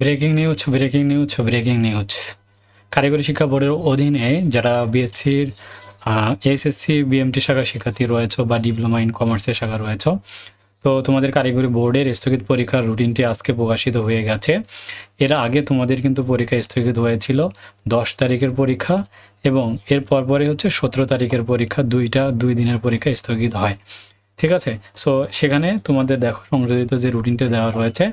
Breaking news breaking news breaking news কারিগরি শিক্ষা বোর্ডের অধীনে যারা বিএসসির এসএসসি বিএমটি শাখার শিক্ষার্থী রয়েছে বা ডিপ্লোমা ইন কমার্সের শাখা রয়েছে, তো তোমাদের কারিগরি বোর্ডের স্থগিত পরীক্ষার রুটিনটি আজকে প্রকাশিত হয়ে গেছে। এর আগে তোমাদের কিন্তু পরীক্ষা স্থগিত হয়েছিল দশ তারিখের পরীক্ষা এবং এর পরপরে হচ্ছে সতেরো তারিখের পরীক্ষা, দুইটা, দুই দিনের পরীক্ষা স্থগিত হয়। ঠিক আছে? সো সেখানে তোমাদের দেখো সংযোজিত যে রুটিনটা দেওয়া রয়েছে,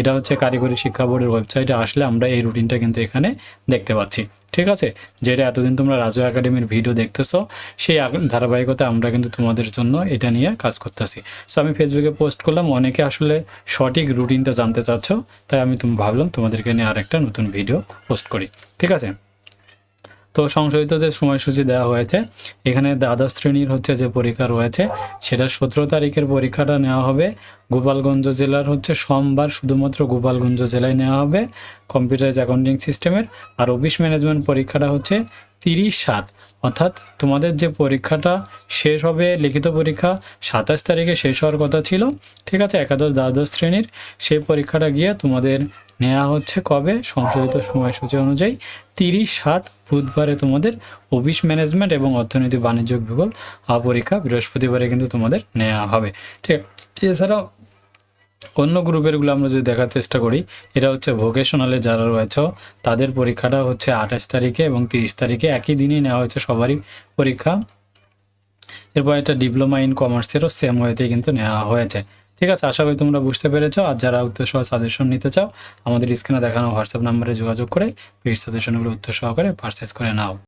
এটা হচ্ছে কারিগরি শিক্ষা বোর্ডের ওয়েবসাইটে আসলে আমরা এই রুটিনটা কিন্তু এখানে দেখতে পাচ্ছি। ঠিক আছে? যেটা এতদিন তোমরা রাজু একাডেমির ভিডিও দেখতেছো, সেই ধারাবাহিকতা আমরা কিন্তু তোমাদের জন্য এটা নিয়ে কাজ করতেছি। সো আমি ফেসবুকে পোস্ট করলাম, অনেকে আসলে সঠিক রুটিনটা জানতে চাচ্ছ, তাই আমি তুমি ভাবলাম তোমাদেরকে নিয়ে আরেকটা নতুন ভিডিও পোস্ট করি। ঠিক আছে? তো সংশোধিত যে সময়সূচি দেওয়া হয়েছে, এখানে দ্বাদশ শ্রেণির হচ্ছে যে পরীক্ষা রয়েছে, সেটা সতেরো তারিখের পরীক্ষাটা নেওয়া হবে। গোপালগঞ্জ জেলার হচ্ছে সোমবার শুধুমাত্র গোপালগঞ্জ জেলায় নেওয়া হবে কম্পিউটার অ্যাকাউন্টিং সিস্টেমের। আর অফিস ম্যানেজমেন্ট পরীক্ষাটা হচ্ছে তিরিশ সাত। অর্থাৎ তোমাদের যে পরীক্ষাটা শেষ হবে, লিখিত পরীক্ষা সাতাশ তারিখে শেষ হওয়ার কথা ছিল, ঠিক আছে? একাদশ, দ্বাদশ শ্রেণির সেই পরীক্ষাটা গিয়ে তোমাদের নেওয়া হচ্ছে কবে? সংশোধিত সময়সূচি অনুযায়ী তিরিশ সাত বুধবারে তোমাদের অফিস ম্যানেজমেন্ট এবং অর্থনীতি বাণিজ্য ভূগোল পরীক্ষা বৃহস্পতিবারে কিন্তু তোমাদের নেওয়া হবে, ঠিক এছাড়াও অন্য গ্রুপেরগুলো আমরা যদি দেখার চেষ্টা করি, এটা হচ্ছে ভোকেশনালে যারা রয়েছে, তাদের পরীক্ষাটা হচ্ছে আঠাশ তারিখে এবং তিরিশ তারিখে। একই দিনই নেওয়া হয়েছে সবারই পরীক্ষা। এরপর এটা ডিপ্লোমা ইন কমার্সেরও সেম ওয়েতেই কিন্তু নেওয়া হয়েছে। ঠিক আছে, আশা করি তোমরা বুঝতে পেরেছ। আর যারা উত্তর সহ সাজেশন নিতে চাও, আমাদের স্ক্রিনে দেখানো হোয়াটসঅ্যাপ নাম্বারে যোগাযোগ করে পেড সাজেশনগুলো উত্তর সহকারে পারচেস করে নাও।